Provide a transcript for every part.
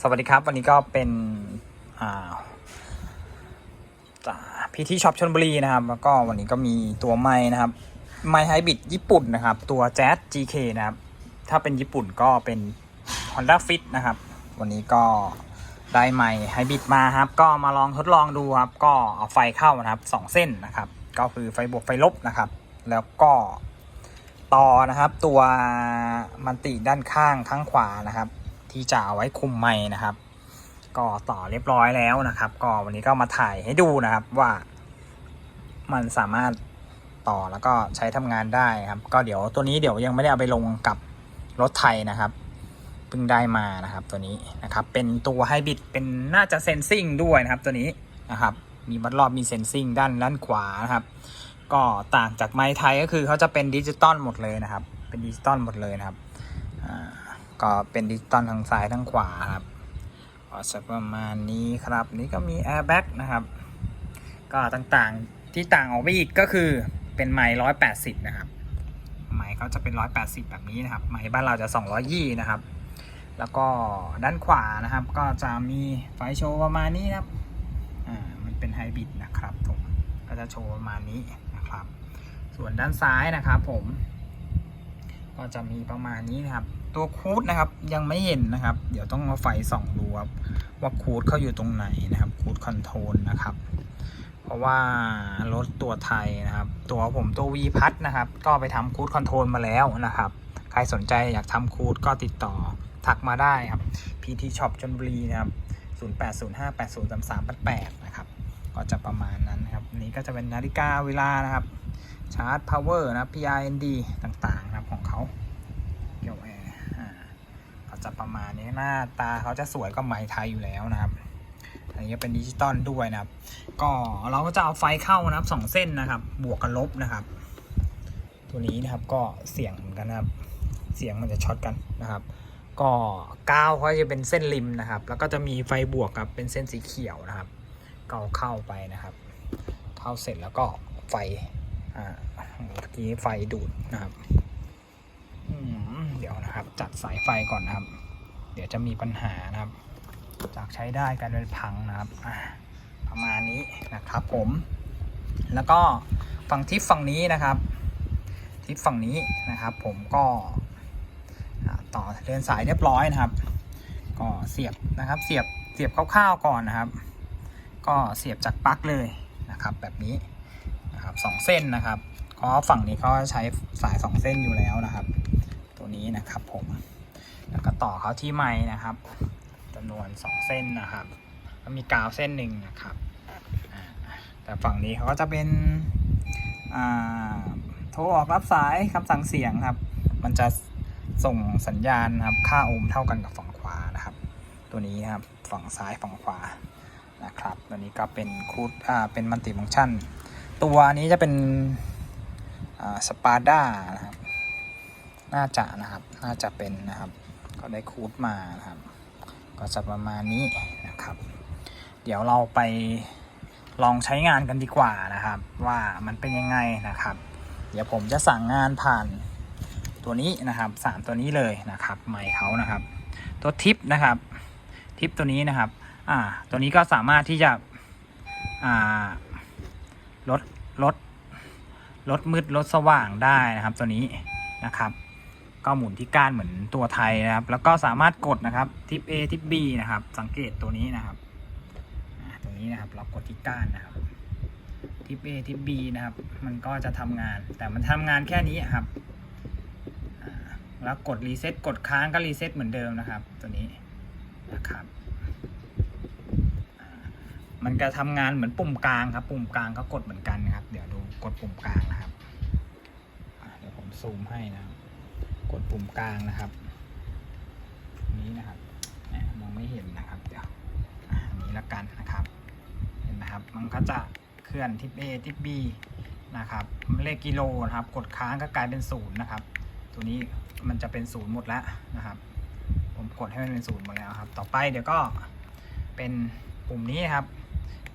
สวัสดีครับ วันนี้ก็เป็นพีที่ช็อปชนบุรีนะครับ แล้วก็วันนี้ก็มีตัวไม้นะครับ ไม้ไฮบริดญี่ปุ่นนะครับ ตัว Jazz GK นะครับ ถ้าเป็นญี่ปุ่นก็เป็น Honda Fit นะครับ วันนี้ก็ได้ไม้ไฮบริดมาครับ ก็มาลองทดลองดูครับ ก็เอาไฟเข้านะครับสองเส้นนะครับ ก็คือไฟบวกไฟลบนะครับ แล้วก็ต่อนะครับตัวมันติด้านข้างข้างขวานะครับ ที่จะเอาไว้คุมไม้นะครับ ก็ต่อเรียบร้อยแล้วนะครับ ก็วันนี้ก็มาถ่ายให้ดูนะครับว่า มันสามารถต่อแล้วก็ใช้ทำงานได้ครับ ก็เดี๋ยวตัวนี้เดี๋ยวยังไม่ได้เอาไปลงกับรถไทยนะครับเพิ่งได้มานะครับ ตัวนี้นะครับ เป็นตัวไฮบริดเป็นน่าจะเซนซิงด้วยนะครับ ตัวนี้นะครับ มีบัดรอบมีเซนซิงด้านด้านขวานะครับ ก็ต่างจากไม้ไทยก็คือเขาจะเป็นดิจิตอลหมดเลยนะครับ เป็นดิจิตอลหมดเลยนะครับอ่า ก็เป็นดิจิตอลทั้งซ้ายทั้งขวาครับก็จะประมาณนี้ครับ นี่ก็มีแอร์แบ็กนะครับ ก็ต่างๆที่ต่างออกไปอีกก็คือเป็นไม้ร้อยแปดสิบนะครับ ไม้เขาจะเป็นร้อยแปดสิบแบบนี้นะครับ ไม้บ้านเราจะสองร้อยยี่นะครับ แล้วก็ด้านขวานะครับ ก็จะมีไฟโชว์ประมาณนี้นะครับ อ่า มันเป็นไฮบริดนะครับผมก็จะโชว์ประมาณนี้นะครับ ส่วนด้านซ้ายนะครับผม ก็จะมีประมาณนี้นะครับ ตัวคูดนะครับ ยังไม่เห็นนะครับ เดี๋ยวต้องเอาไฟส่องดูครับว่าคูดเขาอยู่ตรงไหนนะครับคูดคอนโทรลนะครับ เพราะว่ารถตัวไทยนะครับ ตัวผมตัว V พัทนะครับ ก็ไปทำคูดคอนโทรลมาแล้วนะครับ ใครสนใจอยากทำคูดก็ติดต่อทักมาได้ครับ PT Shop ชนบุรีนะครับ 0805803388 นะครับ ก็จะประมาณนั้นนะครับ นี้ก็จะเป็นนาฬิกาเวลานะครับ ชาร์จ power นะครับ PRND ต่างๆนะครับของเขาเกี่ยวแอร์อ่าก็ จะประมาณนี้หน้าตาเขาจะสวยก็ไหมไทยอยู่แล้วนะครับ อันนี้เป็นดิจิตอลด้วยนะครับ ก็เราก็จะเอาไฟเข้านะครับสองเส้นนะครับ บวกกับลบนะครับ ตัวนี้นะครับก็เสียงเหมือนกันนะครับ เสียงมันจะช็อตกันนะครับ ก็กาวเขาจะเป็นเส้นริมนะครับ แล้วก็จะมีไฟบวกกับเป็นเส้นสีเขียวนะครับก็เอาเข้าไปนะครับ เข้าเสร็จแล้วก็ไฟอ่าเมื่อกี้ไฟดูดนะครับเดี๋ยวนะครับ จัดสายไฟก่อนนะครับ เดี๋ยวจะมีปัญหานะครับ จากใช้ได้กลายเป็นพังนะครับประมาณนี้นะครับผม แล้วก็ฝั่งทิปฝั่งนี้นะครับทิปฝั่งนี้นะครับ ผมก็ต่อเรือนสายเรียบร้อยนะครับ ก็เสียบนะครับ เสียบเสียบคร่าวๆก่อนนะครับ ก็เสียบจากปลั๊กเลยนะครับ แบบนี้นะครับสองเส้นนะครับเพราะฝั่งนี้เขาใช้สายสองเส้นอยู่แล้วนะครับ ตัวนี้นะครับผม แล้วก็ต่อเขาที่ไม้นะครับจำนวนสองเส้นนะครับแล้วมีกาวเส้นหนึ่งนะครับ แต่ฝั่งนี้เขาก็จะเป็นโทรออกรับสายคำสั่งเสียงครับ มันจะส่งสัญญาณครับค่าโอห์มเท่ากันกับฝั่งขวานะครับ ตัวนี้ครับฝั่งซ้ายฝั่งขวานะครับตัวนี้ก็เป็นคูดอ่าเป็นมัลติฟังก์ชัน ตัวนี้จะเป็นอ่าสปาด้านะครับน่าจะนะครับน่าจะเป็นนะครับ ก็ได้คูดมานะครับ ก็จะประมาณนี้นะครับ เดี๋ยวเราไปลองใช้งานกันดีกว่านะครับ ว่ามันเป็นยังไงนะครับ เดี๋ยวผมจะสั่งงานผ่านตัวนี้นะครับสามตัวนี้เลยนะครับไมค์เขานะครับ ตัวทิปนะครับทิปตัวนี้นะครับอ่าตัวนี้ก็สามารถที่จะอ่าลดลดลดมืดลดสว่างได้นะครับตัวนี้นะครับ ก็หมุนที่ก้านเหมือนตัวไทยนะครับ แล้วก็สามารถกดนะครับทิป A ทิป B นะครับ สังเกตตัวนี้นะครับตัวนี้นะครับเรากดที่ก้านนะครับทิป A ทิป B นะครับ มันก็จะทำงาน แต่มันทำงานแค่นี้ครับแล้วกดรีเซ็ตกดค้างก็รีเซ็ตเหมือนเดิมนะครับ ตัวนี้นะครับมันจะทำงานเหมือนปุ่มกลางครับ ปุ่มกลางก็กดเหมือนกันนะครับ เดี๋ยวดูกดปุ่มกลางนะครับเดี๋ยวผมซูมให้นะครับ กดปุ่มกลางนะครับ นี้นะครับมองไม่เห็นนะครับ เดี๋ยวอันนี้ละกันนะครับ เห็นไหมครับ มันก็จะเคลื่อนทิป A ทิป B นะครับ เลขกิโลนะครับ กดค้างก็กลายเป็นศูนย์นะครับ ตัวนี้มันจะเป็นศูนย์หมดแล้วนะครับ ผมกดให้มันเป็นศูนย์หมดแล้วครับ ต่อไปเดี๋ยวก็เป็นปุ่มนี้ครับ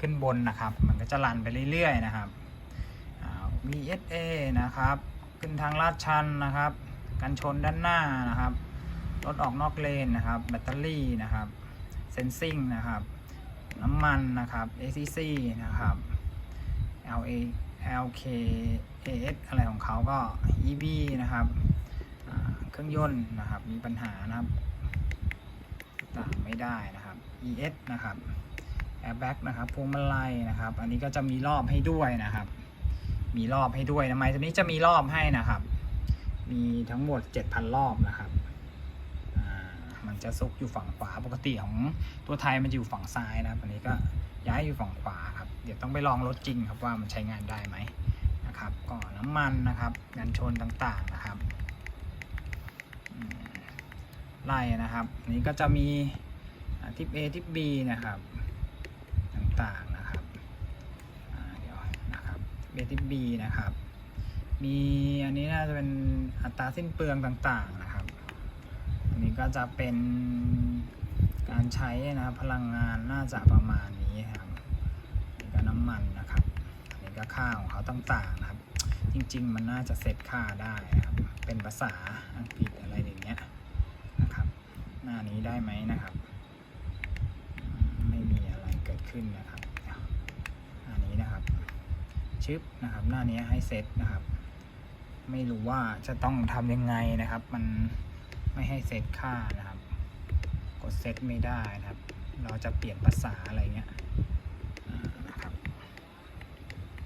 ขึ้นบนนะครับ มันก็จะรันไปเรื่อยๆนะครับ VSA นะครับ ขึ้นทางลาดชันนะครับ กันชนด้านหน้านะครับ รถออกนอกเลนนะครับ แบตเตอรี่นะครับ Sensing นะครับ น้ำมันนะครับ ACC นะครับ LA LK AS อะไรของเขาก็ EB นะครับเครื่องยนต์นะครับ มีปัญหานะครับต่างไม่ได้นะครับ ES นะครับ Airbag นะครับพวงมาลัยนะครับ อันนี้ก็จะมีรอบให้ด้วยนะครับ มีรอบให้ด้วยนะไมตัวนี้จะมีรอบให้นะครับ มีทั้งหมด 7,000 รอบนะครับ มันจะซุกอยู่ฝั่งขวาปกติของตัวไทยมันจะอยู่ฝั่งซ้ายนะครับอันนี้ก็ย้ายอยู่ฝั่งขวาครับ เดี๋ยวต้องไปลองรถจริงครับว่ามันใช้งานได้ไหมนะครับก็น้ำมันนะครับกันชนต่างๆนะครับไล่นะครับอันนี้ก็จะมีทิป A ทิป B นะครับต่างๆนะครับเดี๋ยวนะครับ A ทิป B นะครับ มีอันนี้น่าจะเป็น อัตราสิ้นเปลืองต่างๆนะครับอันนี้ก็จะเป็นการใช้นะครับพลังงานน่าจะประมาณนี้ครับนี่ก็น้ำมันนะครับอันนี้ก็ค่าของเขาต่างๆนะครับ จริงๆ มันน่าจะเซตค่าได้ครับเป็นภาษาอังกฤษอะไรอย่างเงี้ยนะครับหน้านี้ได้ไหมนะครับ ไม่มีอะไรเกิดขึ้นนะครับเดี๋ยวหน้านี้นะครับชึบนะครับ หน้านี้ให้เซตนะครับ ไม่รู้ว่าจะต้องทำยังไงนะครับ มันไม่ให้เซตค่านะครับ กดเซตไม่ได้นะครับ เราจะเปลี่ยนภาษาอะไรเงี้ยนะครับ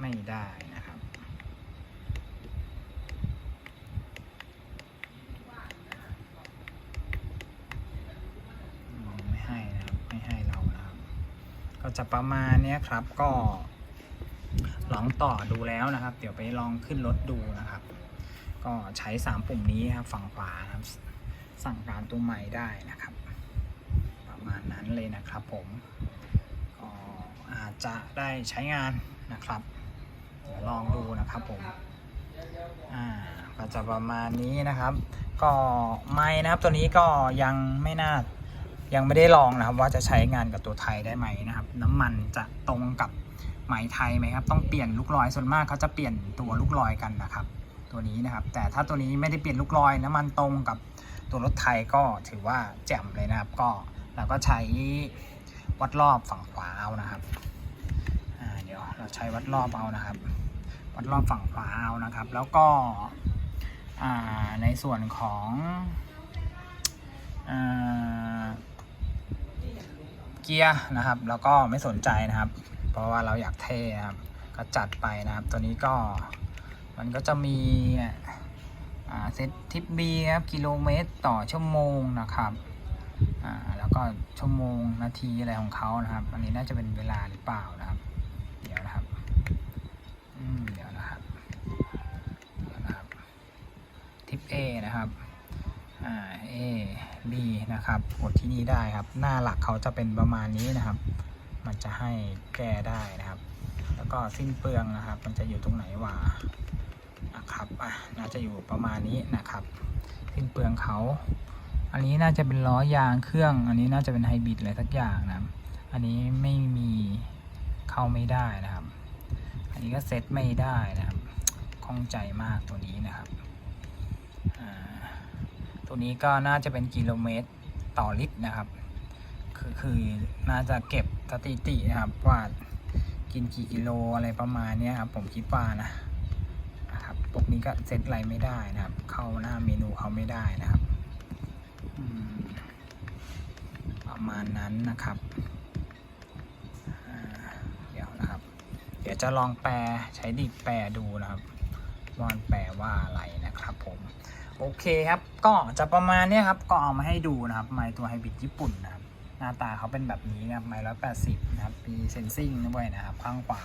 ไม่ได้นะครับ ไม่ให้นะครับ ไม่ให้เรานะครับ ก็จะประมาณเนี้ยครับก็ลองต่อดูแล้วนะครับ เดี๋ยวไปลองขึ้นรถดูนะครับ ก็ใช้ 3 ปุ่มนี้ครับฝั่งขวาครับ สั่งการตัวใหม่ได้นะครับ ประมาณนั้นเลยนะครับผมก็อาจจะได้ใช้งานนะครับลองดูนะครับผมอ่าก็จะประมาณนี้นะครับ ก็ไม่นะครับตัวนี้ก็ยังไม่น่ายังไม่ได้ลองนะครับ ว่าจะใช้งานกับตัวไทยได้ไหมนะครับ น้ำมันจะตรงกับไหมไทยไหมครับ ต้องเปลี่ยนลูกลอยส่วนมากเขาจะเปลี่ยนตัวลูกลอยกันนะครับ ตัวนี้นะครับ แต่ถ้าตัวนี้ไม่ได้เปลี่ยนลูกลอยน้ำมันตรงกับตัวรถไทยก็ถือว่าแจ่มเลยนะครับ ก็เราก็ใช้วัดรอบฝั่งขวาเอานะครับเดี๋ยวเราใช้วัดรอบเอานะครับ วัดรอบฝั่งขวาเอานะครับ แล้วก็ในส่วนของเกียร์นะครับแล้วก็ไม่สนใจนะครับ เพราะว่าเราอยากเท่นะครับก็จัดไปนะครับ ตัวนี้ก็ มันก็จะมีเซตทิปบีครับกิโลเมตรต่อชั่วโมงนะครับแล้วก็ชั่วโมงนาทีอะไรของเขานะครับ อันนี้น่าจะเป็นเวลาหรือเปล่านะครับ เดี๋ยวนะครับเดี๋ยวนะครับนะครับทิป A นะครับอ่า A B นะครับกดที่นี่ได้ครับ หน้าหลักเขาจะเป็นประมาณนี้นะครับ มันจะให้แก้ได้นะครับ แล้วก็สิ้นเปลืองนะครับ มันจะอยู่ตรงไหนวะ นะครับอะน่าจะอยู่ประมาณนี้นะครับสิ้นเปลืองเขา อันนี้น่าจะเป็นล้อยางเครื่อง อันนี้น่าจะเป็นไฮบริดอะไรสักอย่างนะครับอันนี้ไม่มีเข้าไม่ได้นะครับ อันนี้ก็เซ็ตไม่ได้นะครับข้องใจมากตัวนี้นะครับตัวนี้ก็น่าจะเป็นกิโลเมตรต่อลิตรนะครับคือคือน่าจะเก็บสถิตินะครับว่ากินกี่กิโลอะไรประมาณนี้ครับผมคิดว่านะ กนี้ก็เซตอะไรไม่ได้นะครับ เข้าหน้าเมนูเขาไม่ได้นะครับ ประมาณนั้นนะครับเดี๋ยวนะครับ เดี๋ยวจะลองแปลใช้ดิบแปลดูนะครับว่ามันแปลว่าอะไรนะครับผมโอเคครับก็จะประมาณนี้ครับก็เอามาให้ดูนะครับไมค์ตัวไฮบริดญี่ปุ่นนะครับหน้าตาเขาเป็นแบบนี้นะครับไมค์ร้อยแปดสิบนะครับมีเซนซิงด้วยนะครับ ข้างขวา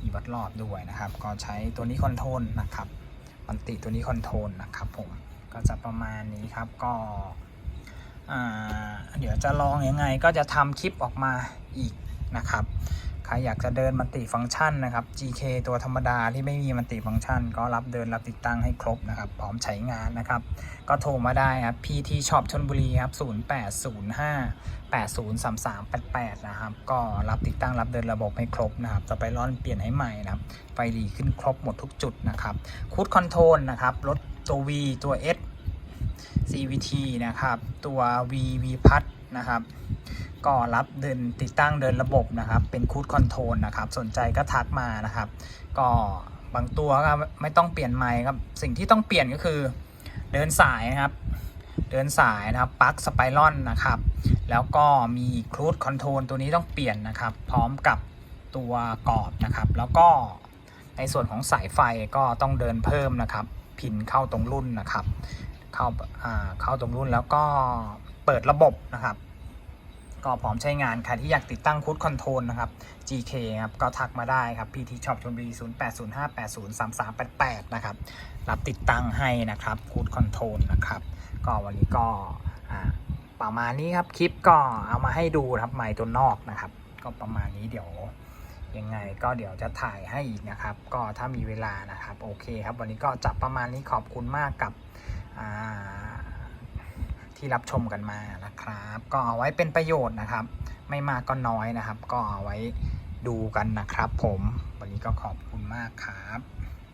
อีวัดรอบด้วยนะครับ ก็ใช้ตัวนี้คอนโทรลนะครับมันติตัวนี้คอนโทรลนะครับผมก็จะประมาณนี้ครับก็เดี๋ยวจะลองยังไงก็จะทำคลิปออกมาอีกนะครับ ใครอยากจะเดินมัลติฟังก์ชันนะครับ GK ตัวธรรมดาที่ไม่มีมัลติฟังก์ชัน ก็รับเดินรับติดตั้งให้ครบนะครับ พร้อมใช้งานนะครับ ก็โทรมาได้ครับ PT Shop ชนบุรีครับ 0805 803388 นะครับ ก็รับติดตั้งรับเดินระบบให้ครบนะครับจะไปร่อนเปลี่ยนให้ใหม่นะครับ ไฟดีขึ้นครบหมดทุกจุดนะครับคูดคอนโทรลนะครับ รถตัว V ตัว S CVT นะครับ ตัว V V พัด นะครับ ก็รับเดินติดตั้งเดินระบบนะครับ เป็นคูดคอนโทรลนะครับ สนใจก็ทักมานะครับ ก็บางตัวก็ไม่ต้องเปลี่ยนไมค์ครับ สิ่งที่ต้องเปลี่ยนก็คือเดินสายนะครับ เดินสายนะครับปลั๊กสไปรอนนะครับ แล้วก็มีครูดคอนโทรลตัวนี้ต้องเปลี่ยนนะครับ พร้อมกับตัวกรอบนะครับ แล้วก็ในส่วนของสายไฟก็ต้องเดินเพิ่มนะครับ พินเข้าตรงรุ่นนะครับ เข้าอ่าเข้าตรงรุ่นแล้วก็ เปิดระบบนะครับ ก็พร้อมใช้งานใครที่อยากติดตั้งคูดคอนโทรลนะครับ GK ครับก็ทักมาได้ครับ PT Shop ชลบุรี 0805803388 นะครับ รับติดตั้งให้นะครับคูดคอนโทรลนะครับ ก็วันนี้ก็ประมาณนี้ครับคลิปก็เอามาให้ดูครับไมค์ตัวนอกนะครับ ก็ประมาณนี้เดี๋ยวยังไงก็เดี๋ยวจะถ่ายให้อีกนะครับ ก็ถ้ามีเวลานะครับ โอเคครับ วันนี้ก็จับประมาณนี้ขอบคุณมากกับอ่า ที่รับชมกันมานะครับ ก็เอาไว้เป็นประโยชน์นะครับ ไม่มากก็น้อยนะครับ ก็เอาไว้ดูกันนะครับ ผมวันนี้ก็ขอบคุณมากครับ